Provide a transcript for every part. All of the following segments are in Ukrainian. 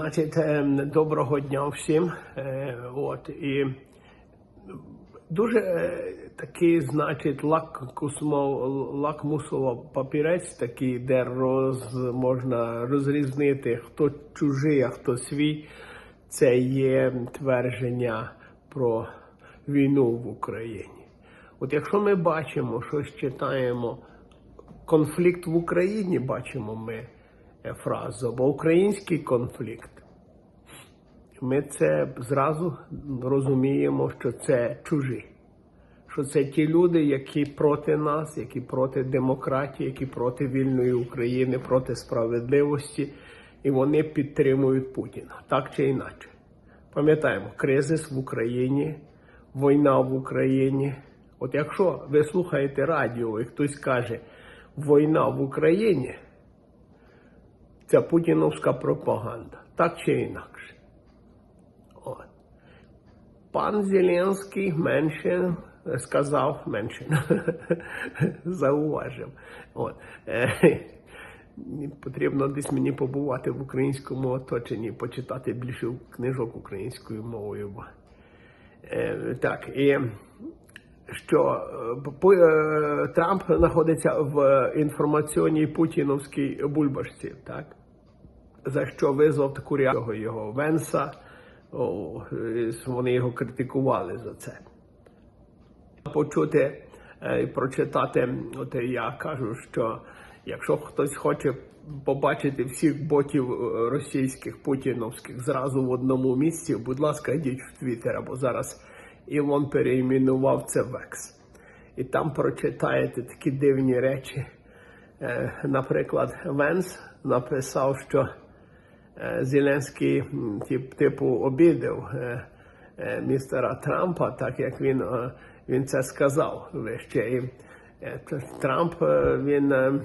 Е, Значить, е, доброго дня всім. Е, От і дуже е, такий, значить, лакмусово, папірець, такий, де роз, можна розрізнити, хто чужий, а хто свій. Це є твердження про війну в Україні. От якщо ми бачимо, щось читаємо конфлікт в Україні, бачимо ми е, фразу, або український конфлікт, ми це зразу розуміємо, що це чужі. Що це ті люди, які проти нас, які проти демократії, які проти вільної України, проти справедливості, і вони підтримують Путіна так чи інакше. Пам'ятаємо, кризис в Україні, війна в Україні. От якщо ви слухаєте радіо і хтось каже війна в Україні, це путіновська пропаганда, так чи інакше. От. Пан Зеленський менше сказав менше, зауважив. От. Е, Потрібно десь мені побувати в українському оточенні, почитати більше книжок українською мовою. Е, так, і що е, Трамп знаходиться в інформаційній путіновській бульбашці, так? За що визвав таку реакцію його Венса. О, е, вони його критикували за це. Почути е, і прочитати, от я кажу, що якщо хтось хоче побачити всіх ботів е, російських путіновських зразу в одному місці, будь ласка, йдіть в Твіттер, або зараз Ілон переіменував це в Екс. І там прочитаєте такі дивні речі. Наприклад, Венс написав, що Зеленський тип, типу обідав е, е, містера Трампа, так як він, е, він це сказав вище. І е, Трамп е, він, е,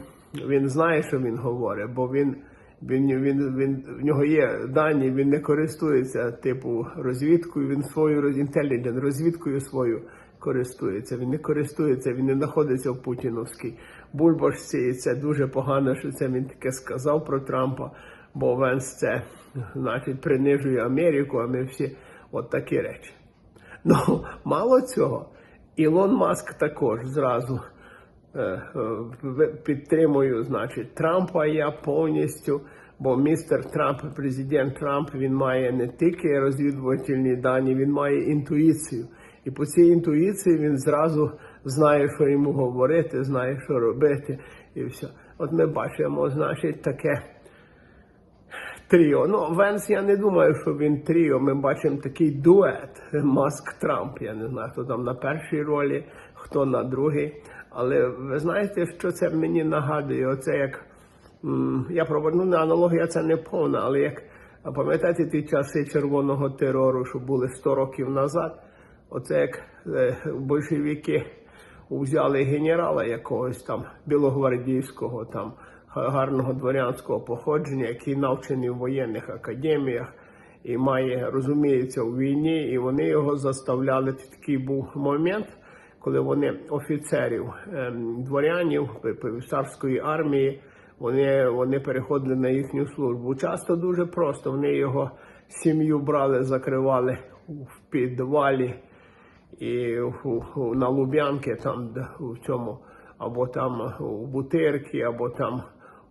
він знає, що він говорить, бо він, він, він, він, в нього є дані, він не користується типу розвідкою, він свою intelligent, розвідкою свою користується. Він не користується, він не знаходиться в путіновській бульбашці. І це дуже погано, що це він таке сказав про Трампа, бо Венс це значить принижує Америку, а ми всі от такі речі. Ну, мало цього, Ілон Маск також зразу е, е, значить, Трампа я повністю, бо містер Трамп, президент Трамп, він має не тільки розвідувальні дані, він має інтуїцію. І по цій інтуїції він зразу знає, що йому говорити, знає, що робити, і все. От ми бачимо, значить, таке тріо. Ну, Венс, я не думаю, що він тріо. Ми бачимо такий дует Маск Трамп. Я не знаю, хто там на першій ролі, хто на другій. Але ви знаєте, що це мені нагадує? Оце як я проведу не аналогія, це не повна, але як пам'ятаєте ті часи червоного терору, що були 100 років назад? Оце як е, большевики взяли генерала якогось там білогвардійського, там гарного дворянського походження, який навчений в воєнних академіях і має, розуміється, у війні, і вони його заставляли. Такий був момент, коли вони офіцерів, ем, дворянів царської армії, вони, вони переходили на їхню службу. Часто дуже просто. Вони його сім'ю брали, закривали в підвалі і на Луб'янки, там у цьому, або там у Бутирці, або там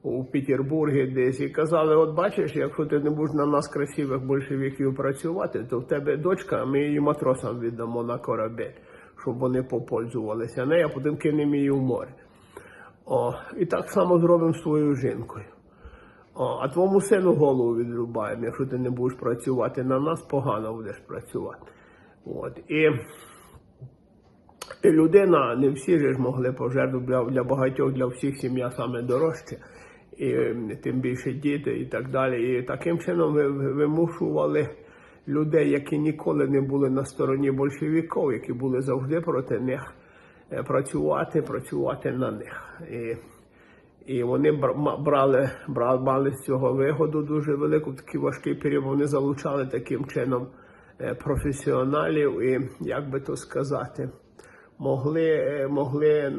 у Петербургі десь. І казали: от бачиш, якщо ти не будеш на нас красивих большевиків працювати, то в тебе дочка, ми її матросам віддамо на корабель, щоб вони попользувалися нею, а потім кинемо її в море. О, і так само зробимо з твоєю жінкою. О, а твоєму сину голову відрубаємо, якщо ти не будеш працювати на нас, погано будеш працювати. От. І, і людина, не всі ж могли пожертвувати для, для багатьох, для всіх сім'я саме дорожче, і ем, тим більше діти і так далі. І таким чином ви- ви- вимушували людей, які ніколи не були на стороні большевиків, які були завжди проти них, е, працювати, працювати на них. І, і вони брали, брали, з цього вигоду дуже велику в такий важкий період. Вони залучали таким чином е, професіоналів і, як би то сказати, могли, е, могли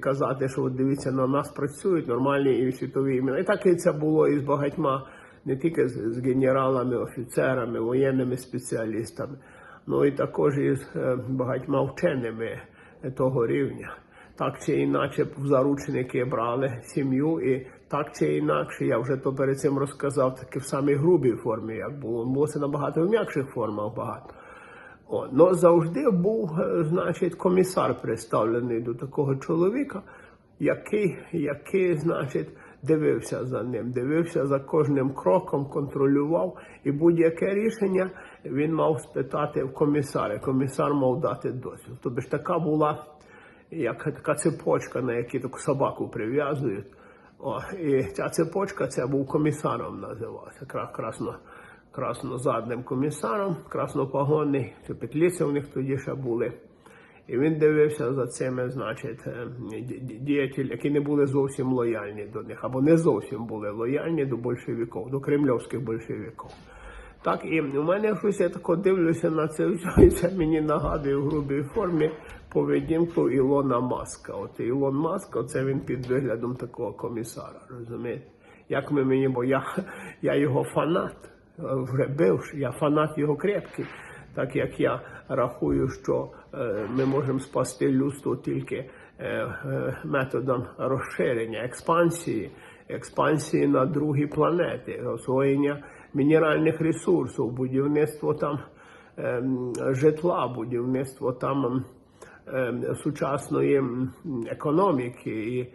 казати, що от дивіться, на нас працюють нормальні і світові імена. І так і це було і з багатьма не тільки з, генералами, офіцерами, воєнними спеціалістами, ну і також із е, багатьма вченими того рівня. Так чи інакше заручники брали сім'ю, і так чи інакше, я вже то перед цим розказав, таки в самій грубій формі, як було. Було це набагато в м'якших формах багато. О, но завжди був, е, значить, комісар представлений до такого чоловіка, який, який, значить, дивився за ним, дивився за кожним кроком, контролював, і будь-яке рішення він мав спитати в комісара. Комісар мав дати дозвіл. Тобто ж така була як така цепочка, на якій таку собаку прив'язують. О, і ця цепочка це був комісаром називався. кра- Красно, краснозадним комісаром, краснопогонний, чи петліці у них тоді ще були. І він дивився за цими, значить, е, ді- ді- діятелі, які не були зовсім лояльні до них, або не зовсім були лояльні до большевиків, до кремльовських большевиків. Так, і у мене щось я тако дивлюся на це все, і це мені нагадує в грубій формі поведінку Ілона Маска. От Ілон Маск, оце він під виглядом такого комісара, розумієте? Як ми мені, бо я, я його фанат, вже бивши, я фанат його крепкий. Так як я рахую, що е, ми можемо спасти людство тільки е, е, методом розширення, експансії, експансії на другі планети, освоєння мінеральних ресурсів, будівництво там ем, житла, будівництво там ем, сучасної економіки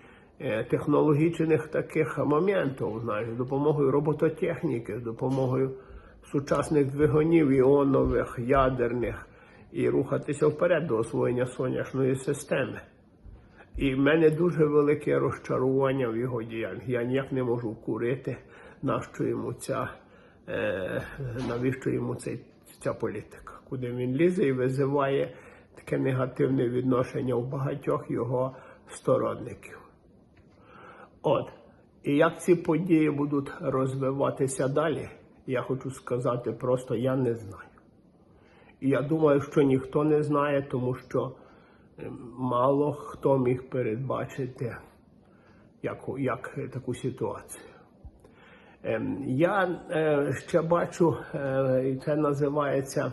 технологічних таких моментів, з допомогою робототехніки, з допомогою сучасних двигунів іонових, ядерних, і рухатися вперед до освоєння сонячної системи. І в мене дуже велике розчарування в його діяльності. Я ніяк не можу курити, нащо йому ця, е, навіщо йому цей, ця політика, куди він лізе і визиває таке негативне відношення у багатьох його сторонників. От. І як ці події будуть розвиватися далі, я хочу сказати просто я не знаю. І я думаю, що ніхто не знає, тому що е, мало хто міг передбачити як е, таку ситуацію. Ем, Я е, ще бачу, е, і це називається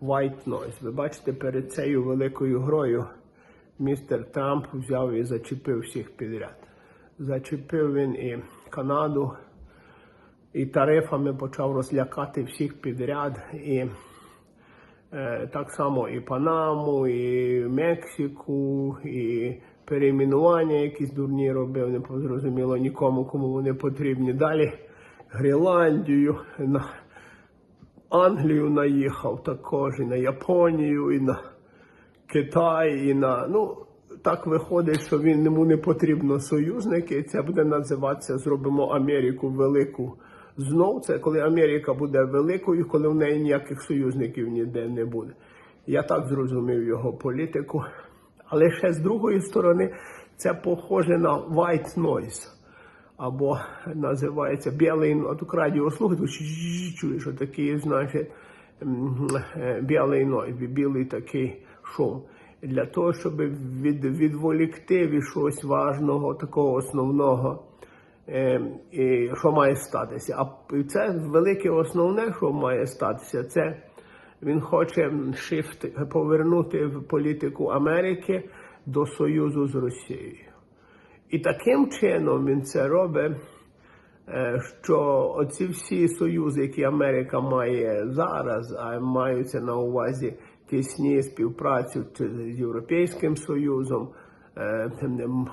white noise. Ви бачите, перед цією великою грою містер Трамп взяв і зачепив всіх підряд. Зачепив він і Канаду, і тарифами почав розлякати всіх підряд. І так само і Панаму, і Мексику, і перейменування якісь дурні робив, не зрозуміло нікому, кому вони потрібні. Далі Гренландію, на Англію наїхав також, і на Японію, і на Китай, і на. Ну, так виходить, що він йому не потрібно союзники, це буде називатися Зробимо Америку велику. Знов це коли Америка буде великою, коли в неї ніяких союзників ніде не буде. Я так зрозумів його політику. Але ще з другої сторони, це похоже на white noise. Або називається білий, от у радіо слухати, чуєш, що такий, значить, е, білий нойз, білий такий шум. Для того, щоб від, відволікти від щось важного, такого основного, е, і що має статися. А це велике основне, що має статися, це він хоче shift, повернути в політику Америки до союзу з Росією. І таким чином він це робить, е, що оці всі союзи, які Америка має зараз, а маються на увазі тісні співпрацю з Європейським Союзом, е,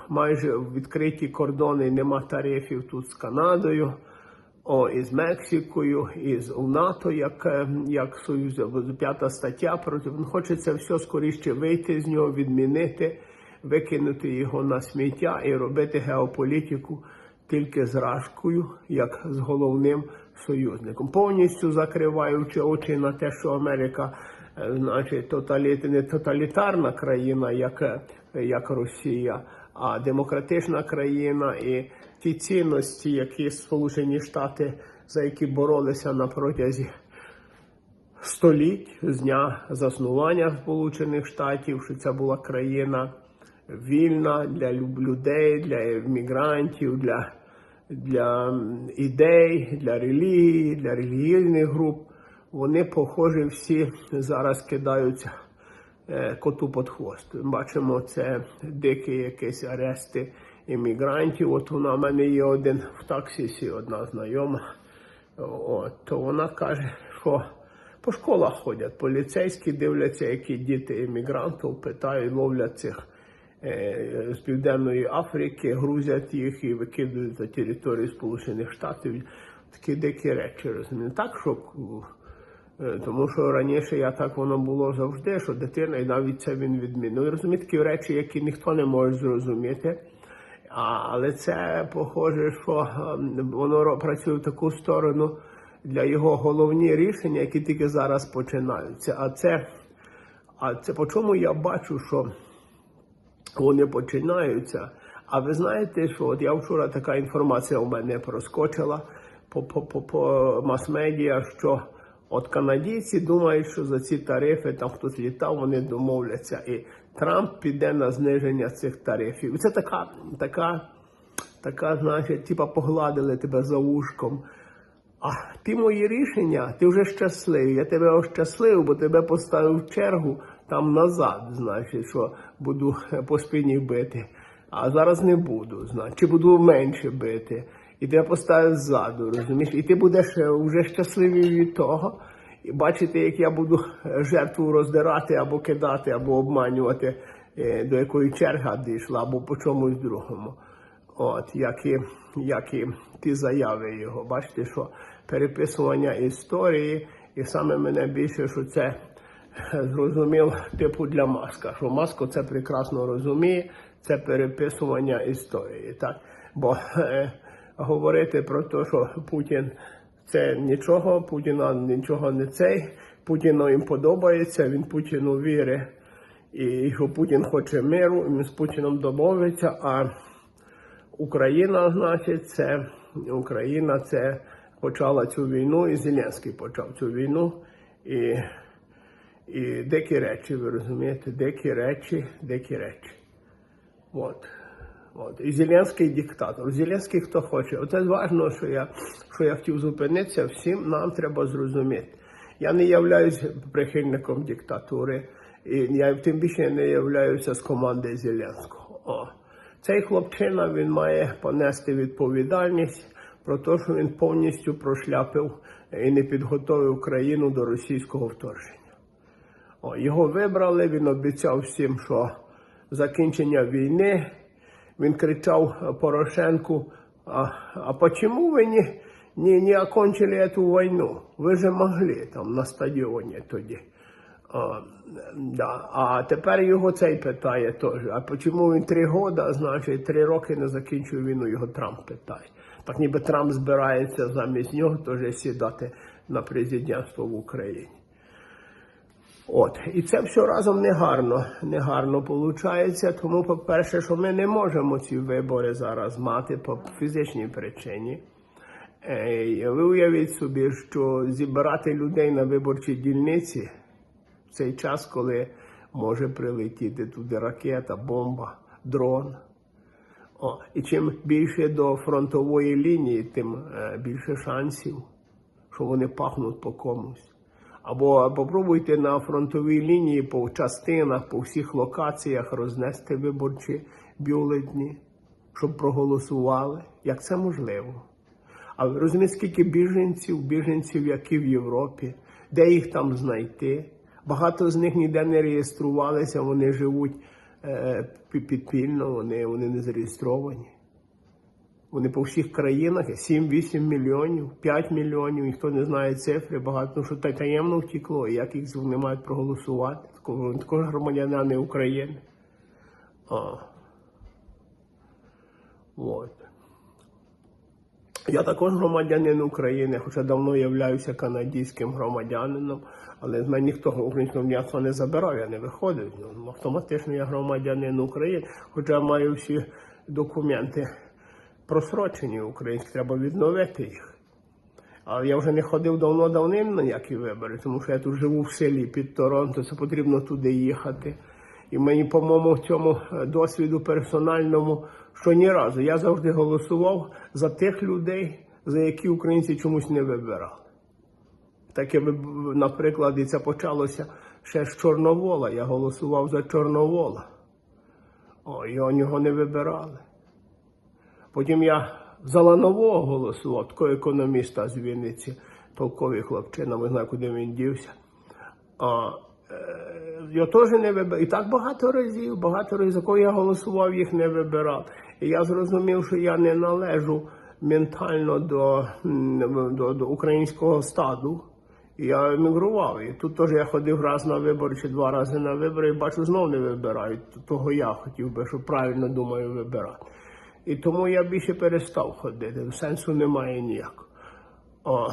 майже відкриті кордони, нема тарифів тут з Канадою. О, і з Мексикою, і з НАТО, як, е, як Союз, п'ята стаття проти. Він хоче це все скоріше вийти з нього, відмінити, викинути його на сміття і робити геополітику тільки з Рашкою, як з головним союзником, повністю закриваючи очі на те, що Америка, е, значить, тоталіт, не тоталітарна країна, як, е, як Росія, а демократична країна і ті цінності, які Сполучені Штати, за які боролися на протязі століть з дня заснування Сполучених Штатів, що це була країна вільна для людей, для мігрантів, для для ідей, для релігії, для релігійних груп. Вони, похожі, всі зараз кидаються е, коту під хвост. Бачимо, це дикі якісь арести іммігрантів. От вона в мене є один в таксісі, одна знайома. От, то вона каже, що по школах ходять поліцейські, дивляться, які діти іммігрантів, питають, ловлять цих е, з Південної Африки, грузять їх і викидують на територію Сполучених Штатів. Такі дикі речі, розумієте. Так, що Тому що раніше я так воно було завжди, що дитина, і навіть це він відмінив. Ви розумієте, такі речі, які ніхто не може зрозуміти. Але це похоже, що ем, воно працює в таку сторону для його головні рішення, які тільки зараз починаються. А це, а це по чому я бачу, що вони починаються. А ви знаєте, що от я вчора така інформація у мене проскочила по, по, по, по мас-медіа, що от канадійці думають, що за ці тарифи там хтось літав, вони домовляться, і Трамп піде на зниження цих тарифів. Це така, така, така, значить, типа погладили тебе за вушком. А ті мої рішення, ти вже щасливий. Я тебе ощасливив, бо тебе поставив в чергу там назад, значить, що буду по спині бити. А зараз не буду, значить, чи буду менше бити. І тебе поставив ззаду, розумієш? І ти будеш е, вже щасливий від того. І бачити, як я буду е, жертву роздирати або кидати, або обманювати, е, до якої черга дійшла, або по чомусь другому. От, як і, як і ті заяви його. Бачите, що переписування історії, і саме мене більше, що це е, зрозумів типу для маска. Що маско це прекрасно розуміє, це переписування історії. Так? Бо е, говорити про те, що Путін це нічого, Путіна нічого не цей, Путіну їм подобається, він Путіну вірить. І що Путін хоче миру, і він з Путіном домовиться, а Україна, значить, це Україна це почала цю війну, і Зеленський почав цю війну. І, і дикі речі, ви розумієте, дикі речі, дикі речі. От. От. І Зеленський диктатор. Зеленський хто хоче. Оце важливо, що я, що я хотів зупинитися, всім нам треба зрозуміти. Я не являюсь прихильником диктатури, і я тим більше не являюся з команди Зеленського. О. Цей хлопчина він має понести відповідальність про те, що він повністю прошляпив і не підготовив країну до російського вторгнення. О, його вибрали, він обіцяв всім, що закінчення війни. Він кричав Порошенку, а, а чому ви не, не, не окончили эту війну? Ви же могли там на стадіоні тоді. А, да. а тепер його цей питає теж. А чому він три роки, значить три роки не закінчив війну, його Трамп питає. Так ніби Трамп збирається замість нього теж сідати на президентство в Україні. От, і це все разом негарно, негарно виходить. Тому, по-перше, що ми не можемо ці вибори зараз мати по фізичній причині. Е, Ви уявіть собі, що зібрати людей на виборчій дільниці в цей час, коли може прилетіти туди ракета, бомба, дрон. О, і чим більше до фронтової лінії, тим е, більше шансів, що вони пахнуть по комусь. Або попробуйте на фронтовій лінії по частинах, по всіх локаціях рознести виборчі бюлетні, щоб проголосували. Як це можливо? А ви розумієте, скільки біженців, біженців, які в Європі, де їх там знайти? Багато з них ніде не реєструвалися, вони живуть е, підпільно, вони, вони не зареєстровані. Вони по всіх країнах 7-8 мільйонів, 5 мільйонів, ніхто не знає цифри, багато що та- таємно втекло, як їх вони мають проголосувати. Такого- Також громадяни України. А. От. Я також громадянин України, хоча давно являюся канадським громадянином, але з мене ніхто українського м'яса не забирав, я не виходив. Ну, автоматично я громадянин України, хоча маю всі документи просрочені українські, треба відновити їх. Але я вже не ходив давно давним на ніякі вибори, тому що я тут живу в селі під Торонто, це потрібно туди їхати. І мені, по-моєму, в цьому е, досвіду персональному, що ні разу. Я завжди голосував за тих людей, за які українці чомусь не вибирали. Таке, наприклад, і це почалося ще з Чорновола. Я голосував за Чорновола. О, його не вибирали. Потім я за Ланового голосував, такого економіста з Вінниці, толковий хлопчина, не знаю, куди він дівся. А, е, його теж не вибирали. І так багато разів, багато разів, за кого я голосував, їх не вибирав. І я зрозумів, що я не належу ментально до, до, до українського стаду. І я емігрував. І тут теж я ходив раз на вибори чи два рази на вибори, і бачу, знов не вибирають. Того я хотів би, що правильно думаю вибирати. І тому я більше перестав ходити. Сенсу немає ніякого. О,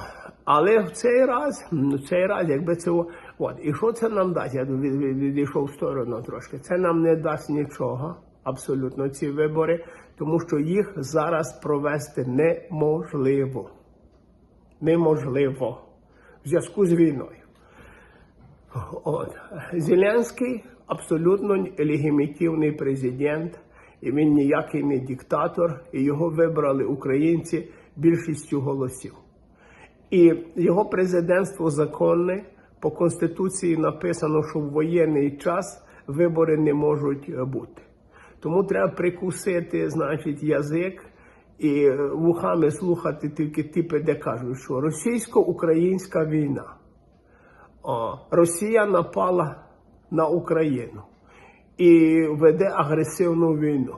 але в цей раз, ну, в цей раз, якби це от, і що це нам дасть? Я від- від- відійшов в сторону трошки. Це нам не дасть нічого, абсолютно ці вибори, тому що їх зараз провести неможливо. Неможливо в зв'язку з війною. От. Зеленський абсолютно легімітивний президент, і він ніякий не диктатор, і його вибрали українці більшістю голосів. І його президентство законне. По Конституції написано, що в воєнний час вибори не можуть бути. Тому треба прикусити, значить, язик і е, вухами слухати тільки типи, де кажуть, що російсько-українська війна. Росія напала на Україну і веде агресивну війну.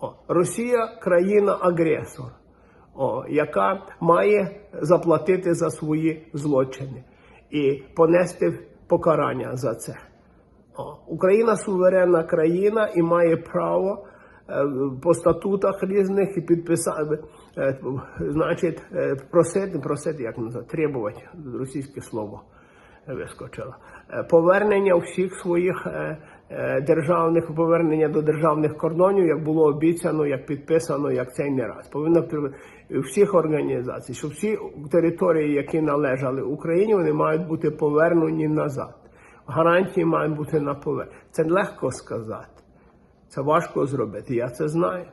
О, Росія країна-агресор, о, яка має заплатити за свої злочини і понести покарання за це. О, Україна суверенна країна і має право е, по статутах різних і підписати, е, значить, е, просити, просити, як називати, требувати, російське слово вискочило. Повернення всіх своїх державних повернення до державних кордонів, як було обіцяно, як підписано, як цей не раз. Повинно всіх організацій, що всі території, які належали Україні, вони мають бути повернені назад. Гарантії мають бути на повернення. Це легко сказати. Це важко зробити, я це знаю.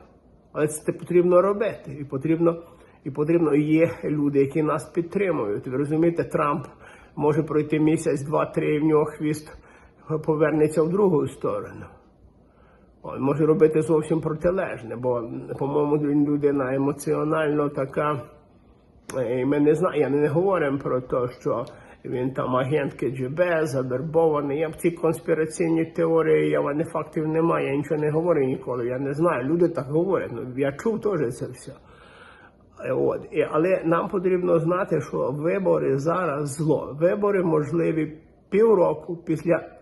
Але це потрібно робити. І потрібно, і потрібно є люди, які нас підтримують. Ви розумієте, Трамп може пройти місяць, два-три, в нього хвіст повернеться в другу сторону. О, може робити зовсім протилежне, бо, по-моєму, він людина емоціонально така. е, І ми не знаємо, я не говоримо про те, що він там агент КГБ, завербований. Я в ці конспіраційні теорії, я в мене фактів немає, я нічого не говорю ніколи. Я не знаю. Люди так говорять. Ну, я чув теж це все. Е, От. І, але нам потрібно знати, що вибори зараз зло. Вибори можливі півроку після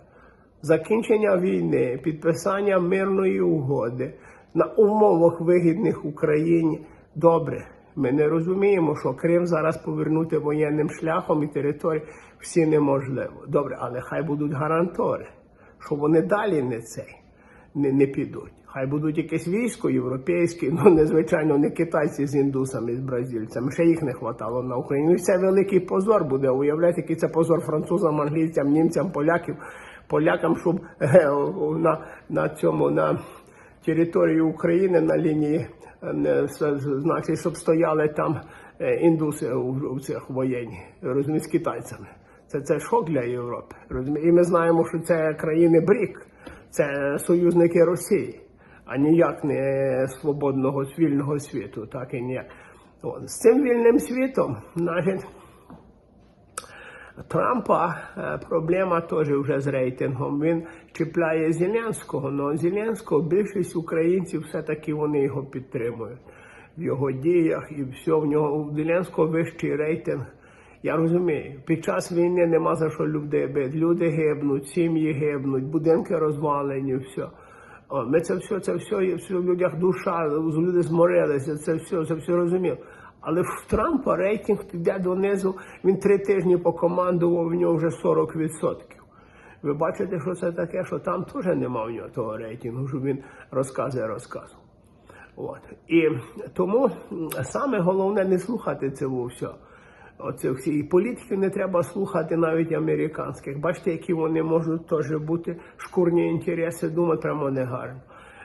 закінчення війни, підписання мирної угоди на умовах вигідних Україні. Добре. Ми не розуміємо, що Крим зараз повернути воєнним шляхом і території всі неможливо. Добре, але хай будуть гарантори, що вони далі не цей не, не підуть. Хай будуть якесь військо європейське, ну незвичайно не китайці з індусами, з бразильцями. Ще їх не хватало на Україну. І це великий позор буде. Уявляєте, який це позор французам, англійцям, німцям, поляків, полякам, щоб е, на, на цьому на території України на лінії, е, значить, щоб стояли там е, індуси у, цих воєнні, розумієте, з китайцями. Це, це шок для Європи. Розумієте? І ми знаємо, що це країни БРІК, це союзники Росії, а ніяк не свободного вільного світу, так і ніяк. З цим вільним світом, значить, Трампа е, проблема теж вже з рейтингом. Він чіпляє Зеленського, але Зеленського більшість українців все-таки вони його підтримують в його діях і все в нього у Зеленського вищий рейтинг. Я розумію, під час війни нема за що людей бити. Люди гибнуть, сім'ї гибнуть, будинки розвалені, все. Ми це все, це все, все в людях душа, люди зморилися, це все, це все розумів. Але в Трампа рейтинг йде донизу, він три тижні покомандував, в нього вже 40%. Ви бачите, що це таке, що там теж немає в нього того рейтингу, що він розказує, розказував. От. І тому саме головне не слухати цього все. Оце всі і політиків не треба слухати навіть американських. Бачите, які вони можуть теж бути шкурні інтереси, думати прямо негарно.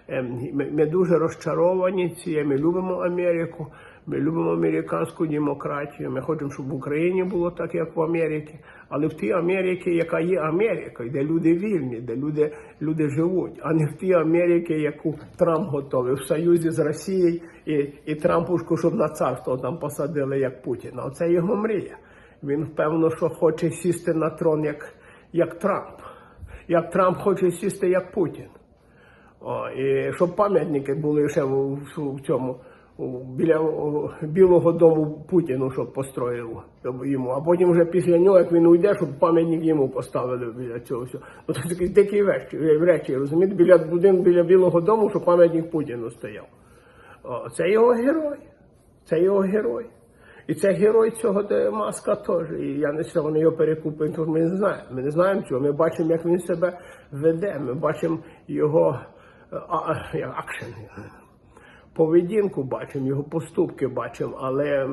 Ем, Ми, дуже розчаровані. Ми любимо Америку, ми любимо американську демократію. Ми хочемо, щоб в Україні було так, як в Америці. Але в тій Америці, яка є Америкою, де люди вільні, де люди, люди живуть, а не в тій Америці, яку Трамп готовий в союзі з Росією і, і Трампушку, щоб на царство там посадили як Путіна. Оце його мрія. Він впевнено, що хоче сісти на трон як, як Трамп. Як Трамп хоче сісти як Путін. О, і щоб пам'ятники були ще в, в, в цьому біля Білого дому Путіну, щоб построїв йому. А потім вже після нього, як він уйде, щоб пам'ятник йому поставили біля цього всього. Ну, це такі дикі речі, речі, розумієте, біля будинку біля Білого дому, щоб пам'ятник Путіну стояв. Це його герой. Це його герой. І це герой цього де маска теж. І я не знаю, вони його перекупують, тому ми не знаємо. Ми не знаємо цього. Ми бачимо, як він себе веде. Ми бачимо його е, акшен. Поведінку бачимо, його поступки бачимо, але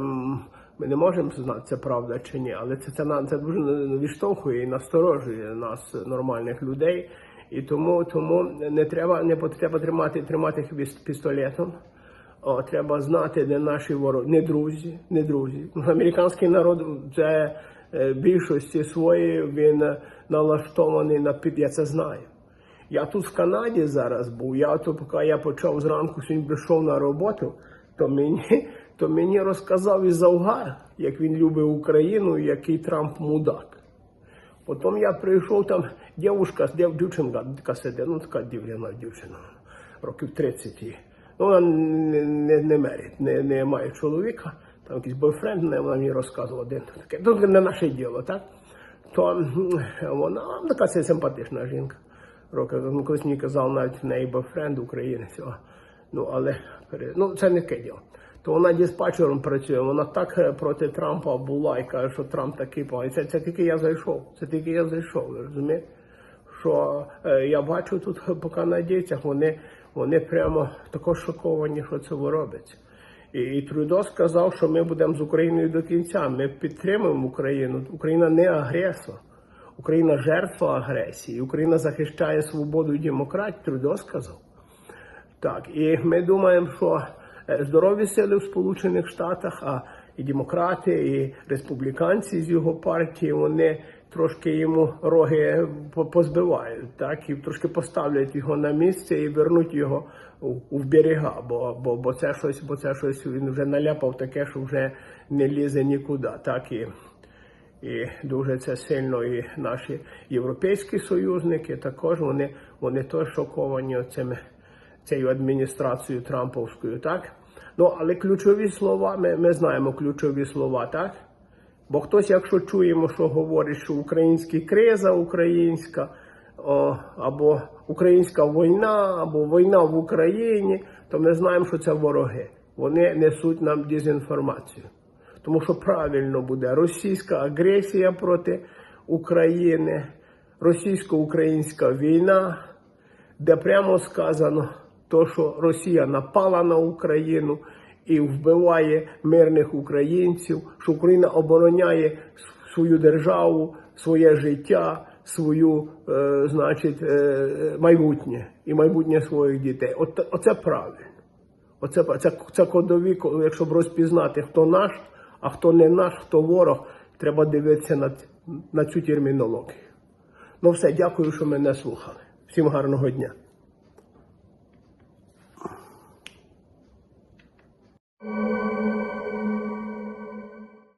ми не можемо знати, це правда чи ні. Але це, це, на- це дуже відштовхує і насторожує нас, нормальних людей. І тому, тому не треба не треба тримати, тримати хвіст пістолетом. О, треба знати, де наші вороги. Не друзі, не друзі. Американський народ це е, більшості своєї він налаштований на під. Я це знаю. Я тут в Канаді зараз був. Я то, поки я почав зранку сьогодні прийшов на роботу, то мені, то мені розказав і Завгар, як він любить Україну, який Трамп мудак. Потім я прийшов там, дівчинка така сидить, ну така дівчина, дівчина, років 30 їй. Ну, вона не, не, не мерить, не, не має чоловіка, там якийсь бойфренд, вона мені розказувала один таке. Тут не наше діло, так? То вона така симпатична жінка. Років, ну, колись мені казав, навіть в неї бойфренд українець. Ну, але ну, це не таке діло. То вона диспатчером працює, вона так е, проти Трампа була і каже, що Трамп такий поганий. Це, це тільки я зайшов. Це тільки я зайшов, розумієте? Що е, я бачу тут по канадійцях, вони, вони прямо також шоковані, що це робиться. І, і Трудо сказав, що ми будемо з Україною до кінця. Ми підтримуємо Україну. Україна не агресор. Україна жертва агресії. Україна захищає свободу і демократію. Трудо сказав. Так, і ми думаємо, що е, здорові сили в Сполучених Штатах, а і демократи, і республіканці з його партії, вони трошки йому роги по- позбивають, так, і трошки поставлять його на місце і вернуть його у берега, бо, бо, бо це щось, бо це щось він вже наляпав таке, що вже не лізе нікуди. Так, і, і дуже це сильно і наші європейські союзники також вони, вони теж шоковані цими цією адміністрацією Трамповською, так? Ну, але ключові слова, ми, ми знаємо ключові слова, так? Бо хтось, якщо чуємо, що говорить, що українська криза українська, о, або українська війна, або війна в Україні, то ми знаємо, що це вороги. Вони несуть нам дезінформацію. Тому що правильно буде російська агресія проти України, російсько-українська війна, де прямо сказано, то, що Росія напала на Україну і вбиває мирних українців, що Україна обороняє свою державу, своє життя, свою, е, значить, е, майбутнє і майбутнє своїх дітей. От, оце правильно. Оце це, це кодові, якщо б розпізнати, хто наш, а хто не наш, хто ворог, треба дивитися на, на цю термінологію. Ну все, дякую, що мене слухали. Всім гарного дня.